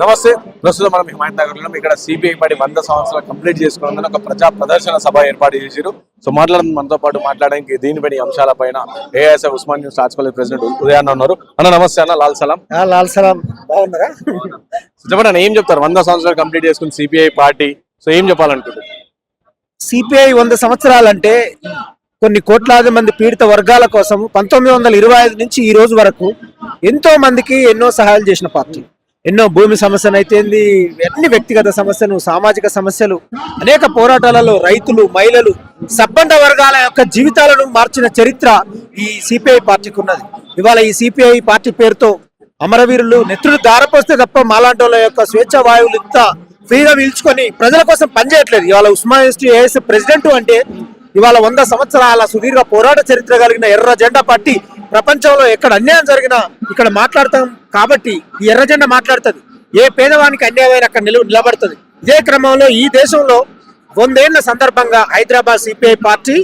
నమస్తే. ప్రస్తుతం మనం హిమాయత్ నగర్లో ఇక్కడ సిపిఐ పార్టీ వంద సంవత్సరాలు కంప్లీట్ చేసుకోవాలని ఒక ప్రజా ప్రదర్శన సభ ఏర్పాటు చేశారు. సో మాట్లాడడం మనతో పాటు మాట్లాడడానికి దీనిపై అంశాలపైన ASI Usman news Rajapalli president ఉదయాన్న ఉన్నారు. అన్న నమస్తే అన్న. లాల్ సలాం. లాల్ సలాం. బాగున్నారా? చెప్పండి అన్న ఏం చెప్తారు? వంద సంవత్సరాలు కంప్లీట్ చేసుకుని సిపిఐ పార్టీ. సో ఏం చెప్పాలనుకుంటారు సిపిఐ వంద సంవత్సరాలంటే కొన్ని కోట్లాది మంది పీడిత వర్గాల కోసం పంతొమ్మిది వందల ఇరవై ఐదు నుంచి ఈ రోజు వరకు ఎంతో మందికి ఎన్నో సహాయాలు చేసిన పార్టీ. ఎన్నో భూమి సమస్యలు అయితేంది అన్ని వ్యక్తిగత సమస్యలు సామాజిక సమస్యలు అనేక పోరాటాలలో రైతులు మహిళలు సబ్బండ వర్గాల యొక్క జీవితాలను మార్చిన చరిత్ర ఈ సిపిఐ పార్టీకి ఉన్నది. ఇవాళ ఈ సిపిఐ పార్టీ పేరుతో అమరవీరులు నెత్రులు దారపోస్తే తప్ప మాలాంటి యొక్క స్వేచ్ఛ వాయువులు ఇంత ఫ్రీగా పీల్చుకొని ప్రజల కోసం పనిచేయట్లేదు. ఇవాళ ఉస్మానియా ఏఎస్ ప్రెసిడెంట్ అంటే ఇవాళ వంద సంవత్సరాల సుదీర్ఘ పోరాట చరిత్ర కలిగిన ఎర్ర జెండా పార్టీ ప్రపంచంలో ఎక్కడ అన్యాయం జరిగినా ఇక్కడ మాట్లాడతాం కాబట్టి ఈ ఎర్రజెండ మాట్లాడుతుంది. ఏ పేదవానికి అన్యాయమైన అక్కడ నిలు నిలబడుతుంది. ఇదే క్రమంలో ఈ దేశంలో వందేళ్ళ సందర్భంగా హైదరాబాద్ సిపిఐ పార్టీ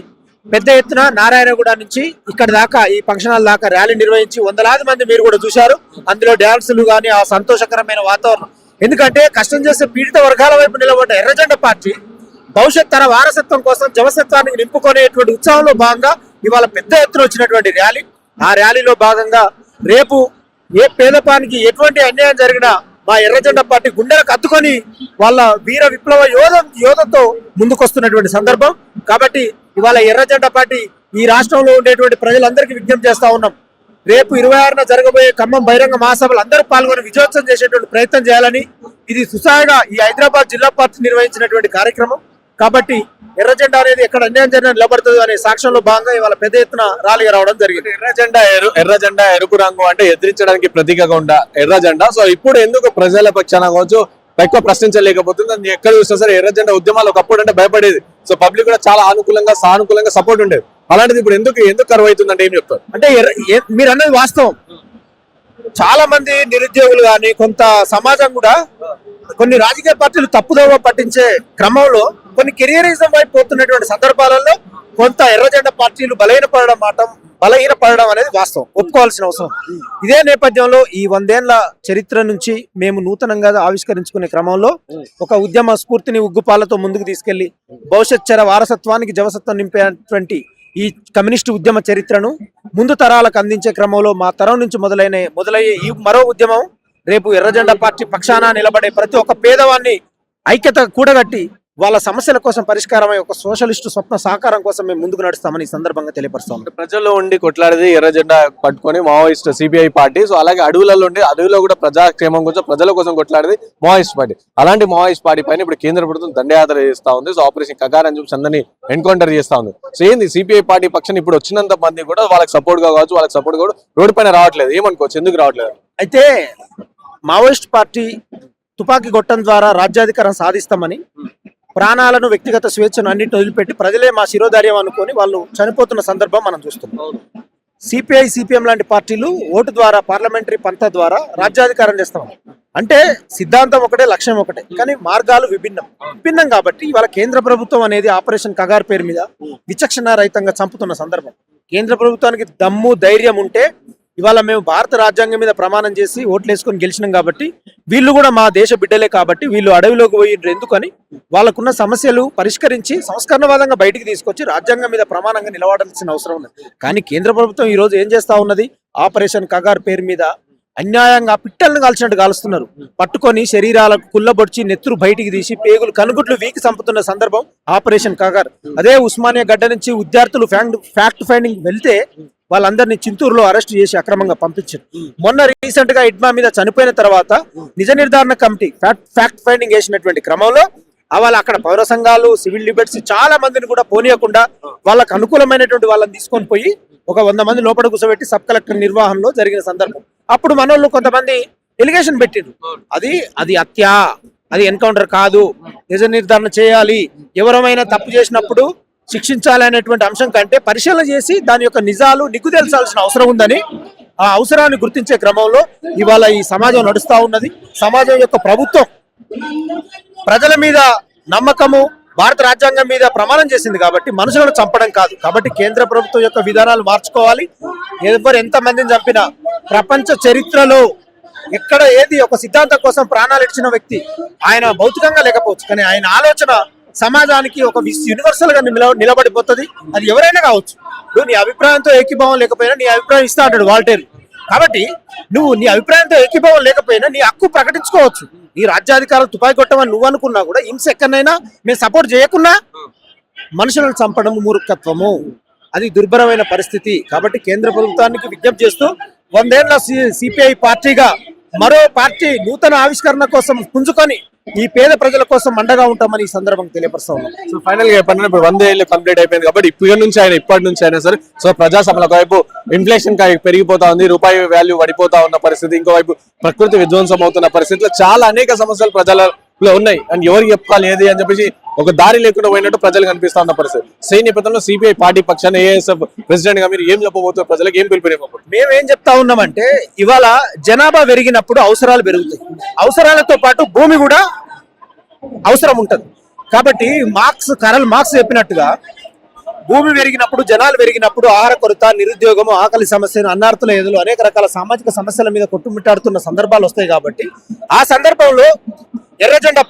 పెద్ద ఎత్తున నారాయణగూడ నుంచి ఇక్కడ దాకా ఈ ఫంక్షన్ హాల్ దాకా ర్యాలీ నిర్వహించి వందలాది మంది మీరు కూడా చూశారు. అందులో డ్యాన్సులు కానీ ఆ సంతోషకరమైన వాతావరణం. ఎందుకంటే కష్టం చేసే పీడిత వర్గాల వైపు నిలబడ్డ ఎర్రజెండ పార్టీ భవిష్యత్ తర వారసత్వం కోసం జవసత్వానికి నింపుకునేటువంటి ఉత్సాహంలో భాగంగా ఇవాళ పెద్ద ఎత్తున వచ్చినటువంటి ర్యాలీ. ఆ ర్యాలీలో భాగంగా రేపు ఏ పేదపానికి ఎటువంటి అన్యాయం జరిగినా మా ఎర్రజెండ పార్టీ గుండెలకు అత్తుకొని వాళ్ళ వీర విప్లవ యోధ యోధతో ముందుకొస్తున్నటువంటి సందర్భం. కాబట్టి ఇవాళ ఎర్రజెండ పార్టీ ఈ రాష్ట్రంలో ఉండేటువంటి ప్రజలందరికీ విజ్ఞప్తి చేస్తా ఉన్నాం. రేపు ఇరవై ఆరున జరగబోయే ఖమ్మం బహిరంగ మహాసభలు అందరూ పాల్గొని విజయోత్సవం చేసేటువంటి ప్రయత్నం చేయాలని. ఇది సుసాయిగా ఈ హైదరాబాద్ జిల్లా పార్టీ నిర్వహించినటువంటి కార్యక్రమం. కాబట్టి ఎర్ర జెండా అనేది ఎక్కడ అన్యాయం జరిగినా నిలబడుతుంది అనే సాక్ష్యంలో భాగంగా ఇవాళ పెద్ద ఎత్తున ర్యాలీగా రావడం జరిగింది. ఎర్ర జెండా ఎరు ఎర్ర జెండా ఎరుపు రంగు అంటే ఎదిరించడానికి ప్రతీకగా ఉండ ఎర్ర జెండా. సో ఇప్పుడు ఎందుకు ప్రజల పక్షాన కావచ్చు ఎక్కువ ప్రశ్నించలేకపోతుంది? అది ఎక్కడ చూసినా సరే ఎర్ర జెండా ఉద్యమాలు ఒకప్పుడు అంటే భయపడేది. సో పబ్లిక్ కూడా చాలా అనుకూలంగా సానుకూలంగా సపోర్ట్ ఉండేది. అలాంటిది ఇప్పుడు ఎందుకు ఎందుకు కరువు అవుతుందంటే ఏం చెప్తారు? అంటే మీరు అన్నది వాస్తవం. చాలా మంది నిరుద్యోగులు కానీ కొంత సమాజం కూడా కొన్ని రాజకీయ పార్టీలు తప్పుదోవ పట్టించే క్రమంలో కొన్ని కెరియరిజం వైపు పోతున్నటువంటి సందర్భాలలో కొంత ఎర్రజెండ పార్టీలు బలహీనపడడం మాట బలహీనపడడం అనేది వాస్తవం. ఒప్పుకోవాల్సిన అవసరం. ఇదే నేపథ్యంలో ఈ వందేళ్ళ చరిత్ర నుంచి మేము నూతనంగా ఆవిష్కరించుకునే క్రమంలో ఒక ఉద్యమ స్ఫూర్తిని ఉగ్గుపాలతో ముందుకు తీసుకెళ్ళి భవిష్యత్ చర వారసత్వానికి జవసత్వం నింపేటువంటి ఈ కమ్యూనిస్టు ఉద్యమ చరిత్రను ముందు తరాలకు అందించే క్రమంలో మా తరం నుంచి మొదలైన మొదలయ్యే ఈ మరో ఉద్యమం రేపు ఎర్రజెండా పార్టీ పక్షాన నిలబడే ప్రతి ఒక్క పేదవాన్ని ఐక్యత కూడగట్టి వాళ్ళ సమస్యల కోసం పరిష్కారమై ఒక సోషలిస్టు స్వప్న సాకారం కోసం మేము ముందుకు నడుస్తామని ఈ సందర్భంగా తెలియపరుస్తాం. ప్రజల్లో ఉండి కొట్లాడేది ఎర్ర జెండా పట్టుకొని మావోయిస్ట్ సిపిఐ పార్టీ సో అలాగే అడవులలో ఉండి అడవిలో కూడా ప్రజాక్షేమం కోసం ప్రజల కోసం కొట్లాడేది మావోయిస్ట్ పార్టీ. అలాంటి మావోయిస్ట్ పార్టీ పైన ఇప్పుడు కేంద్ర ప్రభుత్వం దండయాత్ర చేస్తా ఉంది. సో ఆపరేషన్ కగార్ చెప్పి అందరినీ ఎన్కౌంటర్ చేస్తా ఉంది. సో ఏంది సిపిఐ పార్టీ పక్షాన్ని ఇప్పుడు వచ్చినంత మంది కూడా వాళ్ళకి సపోర్ట్గా కావచ్చు వాళ్ళకి సపోర్ట్ కూడా రోడ్డు పైన రావట్లేదు. ఏమనుకోవచ్చు? ఎందుకు రావట్లేదు? అయితే మావోయిస్ట్ పార్టీ తుపాకీ గొట్టం ద్వారా రాజ్యాధికారం సాధిస్తామని ప్రాణాలను వ్యక్తిగత స్వేచ్ఛను అన్నింటిని వదిలిపెట్టి ప్రజలే మా శిరోధార్యం అనుకొని వాళ్ళు చనిపోతున్న సందర్భం మనం చూస్తున్నాం. సిపిఐ సిపిఎం లాంటి పార్టీలు ఓటు ద్వారా పార్లమెంటరీ పంత ద్వారా రాజ్యాధికారం చేస్తాం. అంటే సిద్ధాంతం ఒకటే లక్ష్యం ఒకటే. కానీ మార్గాలు విభిన్నం. విభిన్నం కాబట్టి ఇవాళ కేంద్ర ప్రభుత్వం అనేది ఆపరేషన్ కగార్ పేరు మీద విచక్షణ రహితంగా చంపుతున్న సందర్భం. కేంద్ర ప్రభుత్వానికి దమ్ము ధైర్యం ఉంటే ఇవాళ మేము భారత రాజ్యాంగం మీద ప్రమాణం చేసి ఓట్లు వేసుకొని గెలిచినాం కాబట్టి వీళ్ళు కూడా మా దేశ బిడ్డలే కాబట్టి వీళ్ళు అడవిలోకి పోయిండ్రు ఎందుకని? వాళ్ళకున్న సమస్యలు పరిష్కరించి సంస్కరణవాదంగా బయటికి తీసుకొచ్చి రాజ్యాంగం మీద ప్రమాణంగా నిలబడాల్సిన అవసరం ఉంది కానీ కేంద్ర ప్రభుత్వం ఈ రోజు ఏం చేస్తా ఉన్నది? ఆపరేషన్ కగార్ పేరు మీద అన్యాయంగా పిట్టలను కాల్చినట్టు కాలుస్తున్నారు. పట్టుకొని శరీరాలకు కుల్లబొడిచి నెత్తురు బయటికి తీసి పేగులు కనుగుట్లు వీకి చంపుతున్న సందర్భం ఆపరేషన్ కగార్. అదే ఉస్మానియా గడ్డ నుంచి విద్యార్థులు ఫ్యాక్ట్ ఫ్యాక్ట్ ఫైండింగ్ వెళ్తే వాళ్ళందరినీ చింతూరులో అరెస్ట్ చేసి అక్రమంగా పంపించారు. మొన్న రీసెంట్గా ఇడ్మా మీద చనిపోయిన తర్వాత నిజ నిర్ధారణ కమిటీ ఫ్యాక్ట్ ఫైండింగ్ చేసినటువంటి క్రమంలో వాళ్ళు వాళ్ళ అక్కడ పౌర సంఘాలు సివిల్ లిబర్ట్స్ చాలా మందిని కూడా పోనీయకుండా వాళ్ళకు అనుకూలమైనటువంటి వాళ్ళని తీసుకొని పోయి ఒక వంద మంది లోపల కూర్చోబెట్టి సబ్ కలెక్టర్ నిర్వహణలో జరిగిన సందర్భం. అప్పుడు మనోళ్ళు కొంతమంది ఎలిగేషన్ పెట్టిండ్రు అది అది హత్య అది ఎన్కౌంటర్ కాదు నిజ నిర్ధారణ చేయాలి ఎవరమైనా తప్పు చేసినప్పుడు శిక్షించాలనేటువంటి అంశం కంటే పరిశీలన చేసి దాని యొక్క నిజాలు నిగ్గు తెలసాల్సిన అవసరం ఉందని ఆ అవసరాన్ని గుర్తించే క్రమంలో ఇవాళ ఈ సమాజం నడుస్తూ ఉన్నది. సమాజం యొక్క ప్రభుత్వం ప్రజల మీద నమ్మకము భారత రాజ్యాంగం మీద ప్రమాణం చేసింది కాబట్టి మనుషులను చంపడం కాదు. కాబట్టి కేంద్ర ప్రభుత్వం యొక్క విధానాలు మార్చుకోవాలి. ఎవరు ఎంతమందిని చంపినా ప్రపంచ చరిత్రలో ఎక్కడ ఏది ఒక సిద్ధాంతం కోసం ప్రాణాలు ఇచ్చిన వ్యక్తి ఆయన భౌతికంగా లేకపోవచ్చు కానీ ఆయన ఆలోచన సమాజానికి ఒక యూనివర్సల్గా నిలబడిపోతుంది. అది ఎవరైనా కావచ్చు. నువ్వు నీ అభిప్రాయంతో ఏకీభావం లేకపోయినా నీ అభిప్రాయం ఇస్తా అంటాడు వాల్టేర్. కాబట్టి నువ్వు నీ అభిప్రాయంతో ఏకీభావం లేకపోయినా నీ హక్కు ప్రకటించుకోవచ్చు. నీ రాజ్యాధికారులు తుపాయి కొట్టమని నువ్వు అనుకున్నా కూడా హింస ఎక్కడైనా మేము సపోర్ట్ చేయకున్నా మనుషులను చంపడం మూర్ఖత్వము. అది దుర్భరమైన పరిస్థితి. కాబట్టి కేంద్ర ప్రభుత్వానికి విజ్ఞప్తి చేస్తూ వందేళ్ళ సిపిఐ పార్టీగా మరో పార్టీ నూతన ఆవిష్కరణ కోసం పుంజుకొని ఈ పేద ప్రజల కోసం అండగా ఉంటామని ఈ సందర్భంగా తెలియపరుస్తా ఉన్నాం. సో ఫైనల్గా చెప్పండి ఇప్పుడు వంద ఏళ్ళు కంప్లీట్ అయిపోయింది కాబట్టి ఇప్పటి నుంచి ఆయన ఇప్పటి నుంచి అయినా సరే సో ప్రజాసభల వైపు ఇన్ఫ్లేషన్ పెరిగిపోతా ఉంది రూపాయి వాల్యూ పడిపోతా ఉన్న పరిస్థితి ఇంకోవైపు ప్రకృతి విధ్వంసం అవుతున్న పరిస్థితిలో చాలా అనేక సమస్యలు ప్రజల ఉన్నాయి. అండ్ ఎవరికి చెప్పాలి ఏది అని చెప్పేసి ఒక దారి లేకుండా పోయినట్టు ప్రజలు కనిపిస్తా ఉన్న పరిస్థితి. సై నేపథ్యంలో సిపిఐ పార్టీ పక్షాన ఏఎస్ఎఫ్ ప్రెసిడెంట్గా మీరు ఏం చెప్పబోతున్నారు ప్రజలకు ఏం పిలుపునివ్వబోతున్నారు? ఏం చెప్తా ఉన్నామంటే ఇవాళ జనాభా పెరిగినప్పుడు అవసరాలు పెరుగుతాయి. అవసరాలతో పాటు భూమి కూడా అవసరం ఉంటుంది. కాబట్టి మార్క్స్ కరల్ మార్క్స్ చెప్పినట్టుగా భూమి పెరిగినప్పుడు జనాలు పెరిగినప్పుడు ఆహార కొరత నిరుద్యోగము ఆకలి సమస్యలు అన్నార్థుల ఎదులు అనేక రకాల సామాజిక సమస్యల మీద కొట్టుమిట్టాడుతున్న సందర్భాలు వస్తాయి కాబట్టి ఆ సందర్భంలో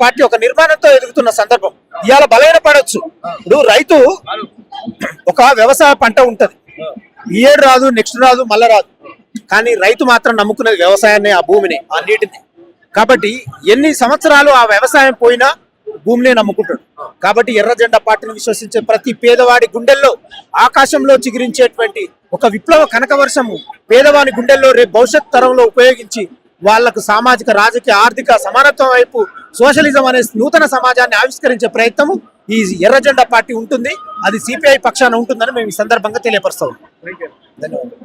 పార్టీ ఒక నిర్మాణంతో ఎదుగుతున్న సందర్భం. ఇవాళ బలైన పడవచ్చు ఇప్పుడు రైతు ఒక వ్యవసాయ పంట ఉంటది. ఈ ఏడు రాదు నెక్స్ట్ రాదు మళ్ళా రాదు. కానీ రైతు మాత్రం నమ్ముకునేది వ్యవసాయాన్ని ఆ భూమిని ఆ నీటిని. కాబట్టి ఎన్ని సంవత్సరాలు ఆ వ్యవసాయం పోయినా భూమినే నమ్ముకుంటాడు. కాబట్టి ఎర్ర జెండా పార్టీని విశ్వసించే ప్రతి పేదవాడి గుండెల్లో ఆకాశంలో చిగురించేటువంటి ఒక విప్లవ కనకవర్షము పేదవాని గుండెల్లో రేపు భవిష్యత్ తరంలో ఉపయోగించి వాళ్ళకు సామాజిక రాజకీయ ఆర్థిక సమానత్వం వైపు సోషలిజం అనే నూతన సమాజాన్ని ఆవిష్కరించే ప్రయత్నము ఈ ఎర్ర జెండా పార్టీ ఉంటుంది. అది సిపిఐ పక్షాన ఉంటుందని మేము ఈ సందర్భంగా తెలియపరుస్తాం. ధన్యవాదాలు.